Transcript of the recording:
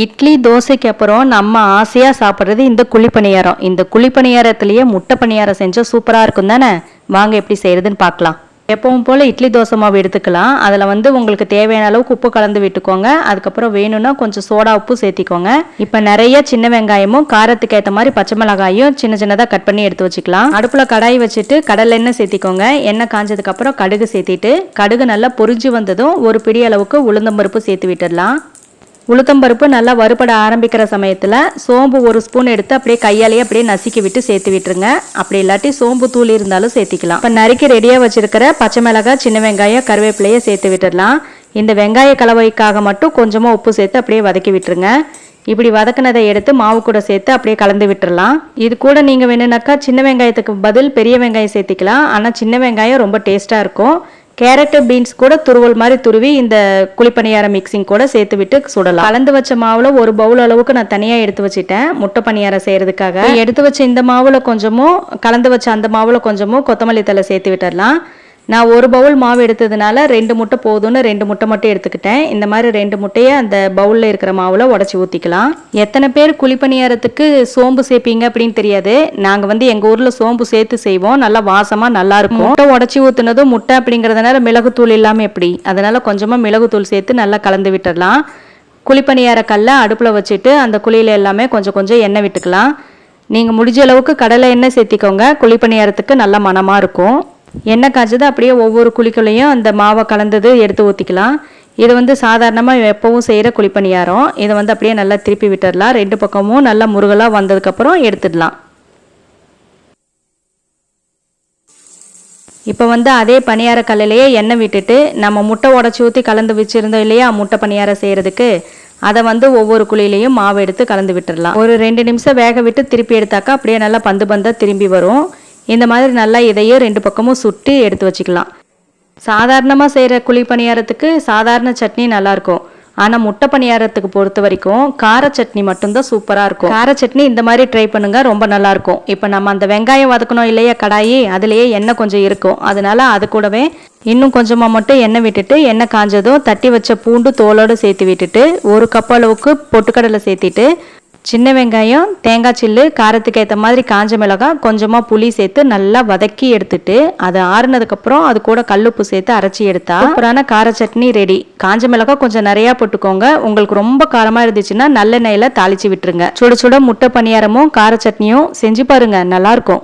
இட்லி தோசைக்கு அப்புறம் நம்ம ஆசையாக சாப்பிட்றது இந்த குழி பணியாரம் இந்த குழி பணியாரத்துலேயே முட்டை பணியாரம் செஞ்சால் சூப்பராக இருக்கும் தானே? வாங்க எப்படி செய்கிறதுன்னு பார்க்கலாம். எப்பவும் போல் இட்லி தோசை மாவு எடுத்துக்கலாம். அதில் வந்து உங்களுக்கு தேவையான அளவுக்கு உப்பு கலந்து விட்டுக்கோங்க. அதுக்கப்புறம் வேணும்னா கொஞ்சம் சோடா உப்பு சேர்த்திக்கோங்க. இப்போ நிறைய சின்ன வெங்காயமும் காரத்துக்கு ஏற்ற மாதிரி பச்சை மிளகாயும் சின்ன சின்னதாக கட் பண்ணி எடுத்து வச்சுக்கலாம். அடுப்பில் கடாய் வச்சுட்டு கடலை எண்ணெய் சேர்த்திக்கோங்க. எண்ணெய் காஞ்சதுக்கப்புறம் கடுகு சேர்த்திட்டு கடுகு நல்லா பொரிஞ்சு வந்ததும் ஒரு பிடி அளவுக்கு உளுந்தம்பருப்பு சேர்த்து விட்டுடலாம். உளுத்தம்பருப்பு நல்லா வறுபட ஆரம்பிக்கிற சமயத்தில் சோம்பு ஒரு ஸ்பூன் எடுத்து அப்படியே கையாலேயே அப்படியே நசுக்கி விட்டு சேர்த்து விட்டுருங்க. அப்படி இல்லாட்டி சோம்பு தூள் இருந்தாலும் சேர்த்திக்கலாம். இப்போ நறுக்கி ரெடியாக வச்சிருக்கிற பச்சை மிளகாய் சின்ன வெங்காயம் கருவேப்பிலையை சேர்த்து விட்டுடலாம். இந்த வெங்காய கலவைக்காக மட்டும் கொஞ்சமாக உப்பு சேர்த்து அப்படியே வதக்கி விட்டுருங்க. இப்படி வதக்குனதை எடுத்து மாவு கூட சேர்த்து அப்படியே கலந்து விட்டுறலாம் இது கூட நீங்கள் வேணும்னாக்கா சின்ன வெங்காயத்துக்கு பதில் பெரிய வெங்காயம் சேர்த்திக்கலாம். ஆனால் சின்ன வெங்காயம் ரொம்ப டேஸ்ட்டாக இருக்கும். கேரட்டு பீன்ஸ் கூட துருவல் மாதிரி துருவி இந்த குழிப்பணியார மிக்சிங் கூட சேர்த்து விட்டு சுடலாம். கலந்து வச்ச மாவுல ஒரு பவுல் அளவுக்கு நான் தனியா எடுத்து வச்சுட்டேன் முட்டை பணியாரம் செய்யறதுக்காக. எடுத்து வச்ச இந்த மாவுல கொஞ்சமும் கலந்து வச்ச அந்த மாவுல கொஞ்சமும் கொத்தமல்லி தலை சேர்த்து விட்டுடலாம் நான் ஒரு பவுல் மாவு எடுத்ததுனால ரெண்டு முட்டை போதும்னு ரெண்டு முட்டை மட்டும் எடுத்துக்கிட்டேன். இந்த மாதிரி ரெண்டு முட்டையை அந்த பவுலில் இருக்கிற மாவில் உடச்சி ஊற்றிக்கலாம் எத்தனை பேர் குழிப்பணியாரத்துக்கு சோம்பு சேர்ப்பீங்க அப்படின்னு தெரியாது. நாங்கள் வந்து எங்கள் ஊரில் சோம்பு சேர்த்து செய்வோம். நல்லா வாசமாக நல்லா இருக்கும். முட்டை உடச்சி ஊற்றுனதும் முட்டை அப்படிங்கிறதுனால மிளகுத்தூள் இல்லாமல் எப்படி? அதனால் கொஞ்சமாக மிளகுத்தூள் சேர்த்து நல்லா கலந்து விட்டுடலாம். குழிப்பணியார கல்லை அடுப்பில் வச்சுட்டு அந்த குழியில் எல்லாமே கொஞ்சம் கொஞ்சம் எண்ணெய் விட்டுக்கலாம். நீங்கள் முடிஞ்ச அளவுக்கு கடலை எண்ணெய் சேர்த்திக்கோங்க. குழிப்பணியாரத்துக்கு நல்ல மணமாக இருக்கும். எண்ணெய் காய்ச்சது அப்படியே ஒவ்வொரு குழிக்குள்ளேயும் அந்த மாவை கலந்தது எடுத்து ஊற்றிக்கலாம் இது வந்து சாதாரணமாக எப்பவும் செய்கிற குழிப்பணியாரம். இதை வந்து அப்படியே நல்லா திருப்பி விட்டுடலாம் ரெண்டு பக்கமும் நல்லா முருகலாக வந்ததுக்கப்புறம் எடுத்துடலாம். இப்போ வந்து அதே பணியார கல்லிலேயே எண்ணெய் விட்டுட்டு நம்ம முட்டை உடச்சி ஊற்றி கலந்து வச்சுருந்தோம் இல்லையா முட்டை பணியாரம் செய்கிறதுக்கு அதை வந்து ஒவ்வொரு குழியிலையும் மாவு எடுத்து கலந்து விட்டுடலாம். ஒரு ரெண்டு நிமிஷம் வேக விட்டு திருப்பி எடுத்தாக்கா அப்படியே நல்லா பந்து பந்தாக திரும்பி வரும். இந்த மாதிரி நல்லா இதையும் ரெண்டு பக்கமும் சுட்டு எடுத்து வச்சுக்கலாம். சாதாரணமாக செய்கிற குழி பணியாரத்துக்கு சாதாரண சட்னி நல்லாயிருக்கும் ஆனால் முட்டை பணியாரத்துக்கு பொறுத்த வரைக்கும் கார சட்னி மட்டும்தான் சூப்பராக இருக்கும். கார சட்னி இந்த மாதிரி ட்ரை பண்ணுங்க ரொம்ப நல்லாயிருக்கும் இப்போ நம்ம அந்த வெங்காயம் வதக்கணும் இல்லையா கடாயி அதுலேயே எண்ணெய் கொஞ்சம் இருக்கும். அதனால அது கூடவே இன்னும் கொஞ்சமாக மட்டும் எண்ணெய் விட்டுட்டு எண்ணெய் காஞ்சதும் தட்டி வச்ச பூண்டு தோலோடு சேர்த்து விட்டுட்டு ஒரு கப் அளவுக்கு பொட்டுக்கடலை சேர்த்திட்டு சின்ன வெங்காயம் தேங்காய் சில்லு காரத்துக்கு ஏற்ற மாதிரி காஞ்ச மிளகாய் கொஞ்சமாக புளி சேர்த்து நல்லா வதக்கி எடுத்துட்டு அது ஆறுனதுக்கப்புறம் அது கூட கல்லுப்பு சேர்த்து அரைச்சி எடுத்தா அப்புறான கார சட்னி ரெடி காஞ்ச மிளகாய் கொஞ்சம் நிறையா போட்டுக்கோங்க. உங்களுக்கு ரொம்ப காரமாக இருந்துச்சுன்னா நல்லெண்ணெயில் தாளிச்சு விட்டுருங்க. சுட சுட முட்டை பணியாரமும் கார சட்னியும் செஞ்சு பாருங்க. நல்லாயிருக்கும்